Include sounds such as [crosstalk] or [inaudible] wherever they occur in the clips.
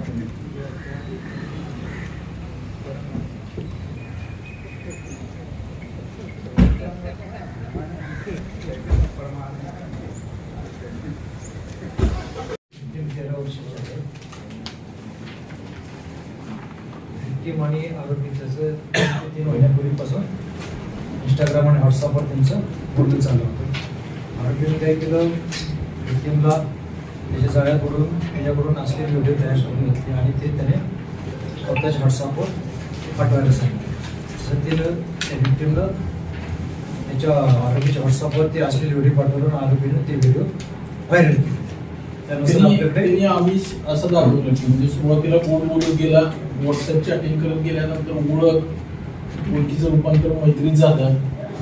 थांबा. victim आणि आरोपी त्याचं तीन महिन्यापूर्वीपासून इंस्टाग्राम आणि व्हॉट्सअपवर त्यांचं बोलणं चालू होतं आरोपीने काय केलं victimला त्याच्या जाळ्याकडून त्याच्याकडून असलेले व्हिडिओ तयार करून घेतले आणि ते त्याने स्वतःच्या व्हॉट्सअपवर पाठवायला सांगितले. सध्यानं त्या victimला त्याच्या आरोपीच्या व्हॉट्सअपवर ते असलेले व्हिडिओ पाठवून आरोपीनं ते व्हिडिओ व्हायरल केले. त्यानुसार त्यांनी आपल्याकडे त्यांनी आम्ही असं दाखवलं की म्हणजे सुरुवातीला गोड बोलत गेला व्हॉट्सअप चॅटिंग करत गेल्यानंतर ओळख ओळखीचं रूपांतर मैत्रीत झालं.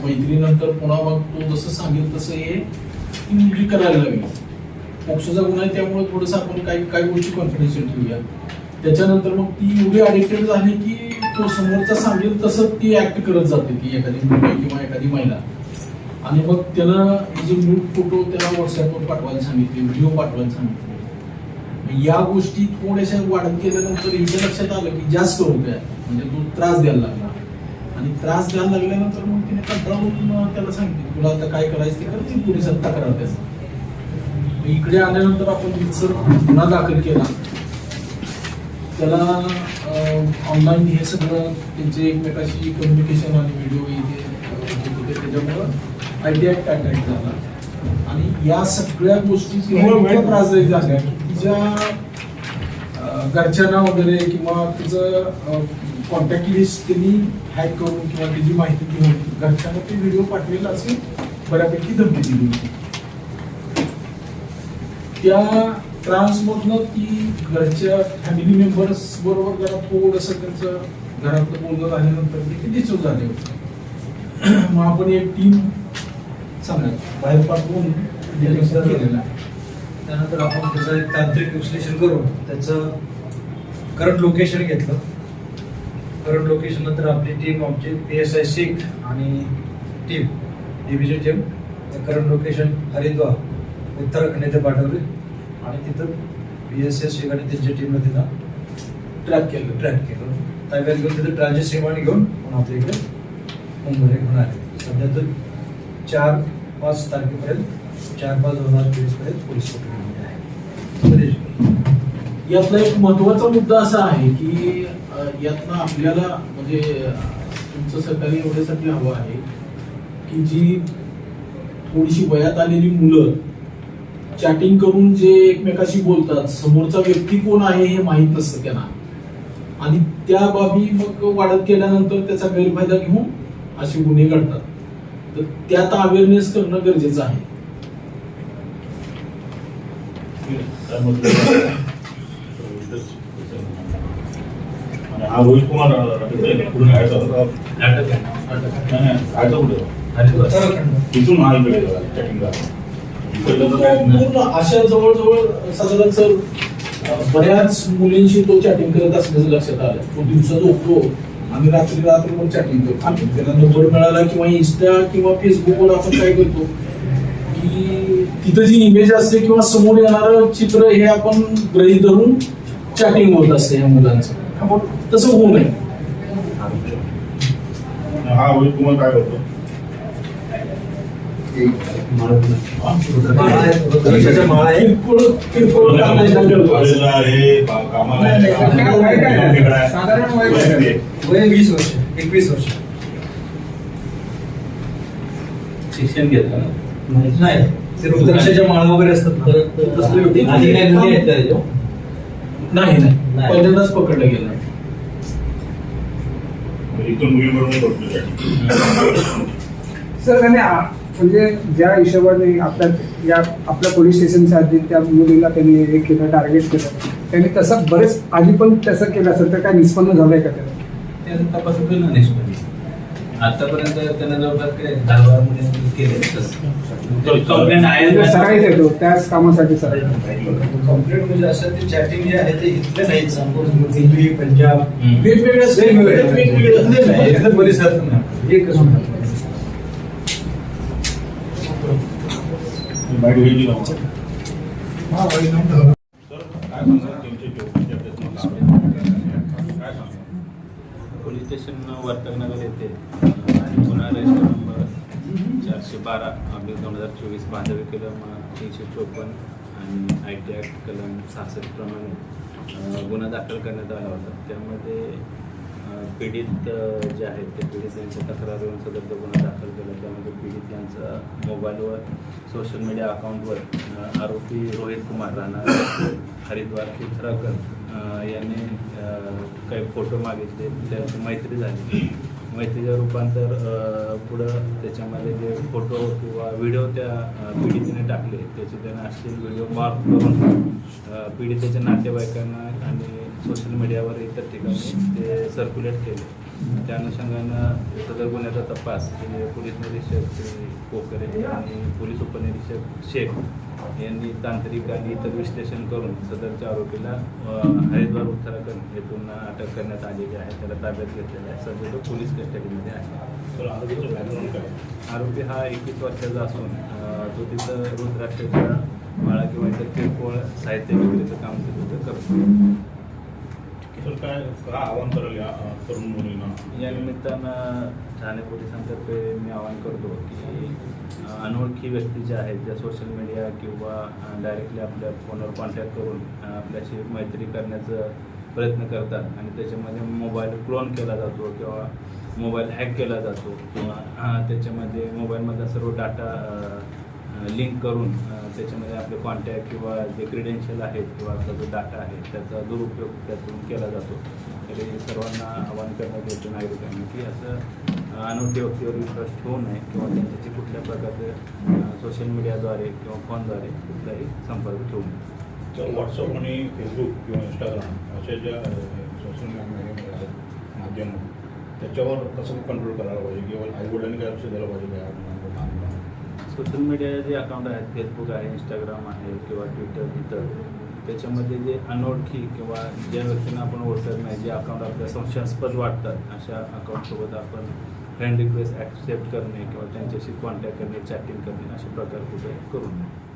मैत्रीनंतर पुन्हा मग तो जसं सांगेल तसं हे मुलगी करायला लागली. मोक्षाचा गुन्हा आहे त्यामुळे थोडंसं आपण काही काही गोष्टी कॉन्फिडन्शियल ठेवूया. त्याच्यानंतर मग ती एवढी अडिक्टेड झाली की तो समोरचा सांगेल तसं ती ऍक्ट करत जाते ती एखादी मुलगी किंवा एखादी महिला. आणि मग त्याला हे जे न्यूड फोटो त्याला व्हॉट्सअपवर पाठवायला सांगितले व्हिडिओ पाठवायला सांगितले. मग या गोष्टी थोड्याशा वाढत गेल्यानंतर हिच्या लक्षात आलं की जास्त होत आहे. म्हणजे तो त्रास द्यायला लागला. आणि त्रास द्यायला लागल्यानंतर मग तिने कंटाळून त्याला सांगितले तुला आता काय करायचं ते करतील ती पोलिसात तक्रार त्याचा. इकडे आल्यानंतर आपण रितसर गुन्हा दाखल केला. त्याला ऑनलाईन हे सगळं त्यांचे एकमेकाशी कम्युनिकेशन आणि व्हिडिओ इथे त्याच्यामुळं आय टी ॲक्ट अटॅक झाला. आणि या सगळ्या गोष्टी इतक्या त्रासदायक झाल्या की तिच्या घरच्यांना वगैरे किंवा तिचं कॉन्टॅक्ट लिस्ट त्यांनी हॅक करून किंवा त्याची माहिती घेऊन घरच्यांना ते व्हिडिओ पाठवेल असे बऱ्यापैकी धमकी दिली होती. त्या ट्रान्समधनं ती घरच्या फॅमिली मेंबर्स बरोबर जरा थोडंसं त्यांचं घरातलं बोलणं झाल्यानंतर ते किती चूक झाले होते. [clears throat] मग आपण एक टीम सांगा बाहेर पाठवून केलेलं त्यानंतर आपण त्याचं एक तांत्रिक विश्लेषण करून त्याचं करंट लोकेशन घेतलं. करंट लोकेशन नंतर आपली टीम आमची पी एस आय सिख आणि team डीबीची team current location Haridwar. Uttarakhand येथे पाठवले. आणि तिथं पी एस एस सिख आणि त्यांच्या टीमनं तिथं ट्रॅक केलं ट्रॅक केलं. ताब्यात घेऊन तिथं ट्रान्झिट सेवाने घेऊन पुन्हा आपल्या इकडे मुंबईला घेऊन आले. सध्या तर चार पाच तारखेपर्यंत चार पाच दोन हजार तेवीसपर्यंत पोलीस कोठडीमध्ये आहे. यातला एक महत्त्वाचा मुद्दा असा आहे की यातनं आपल्याला म्हणजे तुमचं सरकार एवढ्यासाठी हवं आहे की जी थोडीशी वयात आलेली मुलं चॅटिंग करून जे एकमेकाशी बोलतात समोरचा व्यक्ती कोण आहे हे माहीत नसतं त्यांना आणि त्या बाबी मग वाढत गेल्यानंतर त्याचा गैरफायदा घेऊन असे गुन्हे घडतात तर त्यात अवेअरनेस करणं गरजेचं आहे आणि हा रोहित कुमार पूर्ण अशा जवळजवळ साधारण सर बऱ्याच मुलींशी तो चॅटिंग करत असल्याचं लक्षात आलं. तो दिवसा झोपतो आणि रात्री रात्रभर चॅटिंग करतो. आणि त्याला नंबर मिळाला किंवा इन्स्टा किंवा फेसबुकवर आपण काय करतो की तिथं जी इमेज असते किंवा समोर येणारं चित्र हे आपण गृहीत धरून चॅटिंग होत असते या मुलांचं. आपण तसं होऊ नये. हा कुमार काय करतो वीस वर्ष एकवीस वर्ष शिक्षण घेतलं नाही ते रुद्राक्षाच्या माळा वगैरे असतात नाही. नाही पहिल्यांदाच पकडलं गेलं सर त्याने म्हणजे ज्या हिशोबाने आपल्या या आपल्या पोलीस स्टेशनच्या आधी त्या मुलीला त्यांनी हे केलं टार्गेट केलं त्यांनी तसं बरेच आधी पण तसं केलं असेल तर काय निष्पन्न झालंय का त्याला? होईल ना आतापर्यंत त्यानं जवळपास काय दहा बारा मुली केले तसं. कंप्लेंट आहे सराईत येतो त्याच कामासाठी कंप्लीट म्हणजे असं ते चॅटिंग जे आहे ते इथले नाही संपूर्ण दिल्ली पंजाब. वेगवेगळ्या परिसरात. एकच होणार. बाईट घ्यायची का मग? हा वैध नव्हतं. सर काय सांगाल त्यांच्या चौकशीच्या प्रयत्नात काय सांगाल पोलीस स्टेशन वर्तकनगर येथे गुन्हा रजिस्टर नंबर चारशे बारा आपले दोन हजार चोवीस भाजपी कलम तीनशे चोपन्न आणि आय टी ॲक्ट कलम सहासष्टप्रमाणे प्रमाणे गुन्हा दाखल करण्यात आला होता. त्यामध्ये पीडित जे आहेत ते पीडित यांच्या तक्रारीवरून सदर गुन्हा दाखल केला. त्यामध्ये पीडित यांचा मोबाईलवर सोशल मीडिया अकाउंटवर आरोपी रोहित कुमार राणा हरिद्वार उत्तराखंड यांनी काही फोटो मागितले. त्यांची मैत्री झाली. मैत्रीचं रूपांतर पुढं त्याच्यामध्ये जे फोटो किंवा व्हिडिओ त्या पीडितीने टाकले त्याचे त्यांना अश्लील व्हिडिओ मार्क करून पीडितेच्या नातेवाईकांना आणि सोशल मीडियावर इतर ठिकाणी ते सर्क्युलेट केले. त्या अनुषंगानं सदर गुन्ह्याचा तपास पोलीस निरीक्षक कोकरे आणि पोलीस उपनिरीक्षक शेख यांनी तांत्रिक आणि इतर विश्लेषण करून सदरच्या आरोपीला हरिद्वार उत्तराखंड येथून अटक करण्यात आलेली आहे. त्याला ताब्यात घेतलेला आहे. सध्या तो पोलीस कस्टडीमध्ये आहे. तर आरोपीचं बॅकग्राऊंड काय? आरोपी हा एकवीस वर्षाचा असून तो तिथं रुद्राक्षाच्या माळा किंवा इतर किरकोळ साहित्य विक्रीचं काम तिथं करतो तर काय काय आव्हान कराल या अ, तरुण मुलींना? या निमित्तानं ठाणे पोलिसांतर्फे मी आवाहन करतो की अनोळखी व्यक्ती ज्या आहेत ज्या सोशल मीडिया किंवा डायरेक्टली आपल्या फोनवर कॉन्टॅक्ट करून आपल्याशी मैत्री करण्याचा प्रयत्न करतात आणि त्याच्यामध्ये मोबाईल क्लोन केला जातो किंवा मोबाईल हॅक केला जातो किंवा त्याच्यामध्ये मोबाईलमधला सर्व डाटा लिंक करून त्याच्यामध्ये आपले कॉन्टॅक्ट किंवा जे क्रिडेन्शियल आहेत किंवा आपला जो डाटा आहे त्याचा दुरुपयोग त्यातून केला जातो. तरी सर्वांना आवाहन करण्यात येतं नागरिकांनी की असं अ, व्यक्तीवर विश्वास ठेवू नये किंवा त्यांच्याशी कुठल्या प्रकारचे सोशल मीडियाद्वारे किंवा फोनद्वारे कुठलाही संपर्क ठेवू नये. तर व्हॉट्सअप आणि फेसबुक किंवा इंस्टाग्राम अशा ज्या सोशल मीडिया आहेत माध्यम त्याच्यावर कसं कंट्रोल करायला पाहिजे? किंवा आईवडिलांनी काय लक्ष द्यायला पाहिजे? काय सोशल मीडिया जे अकाउंट आहेत फेसबुक आहे इंस्टाग्राम आहे किंवा ट्विटर इतर त्याच्यामध्ये जे अनोळखी किंवा ज्या व्यक्तींना आपण ओळखत नाही जे अकाउंट आपल्या संशयास्पद वाटतात अशा अकाउंटसोबत आपण फ्रेंड रिक्वेस्ट ॲक्सेप्ट करणे किंवा त्यांच्याशी कॉन्टॅक्ट करणे चॅटिंग करणे असे प्रकार कुठे करू नये.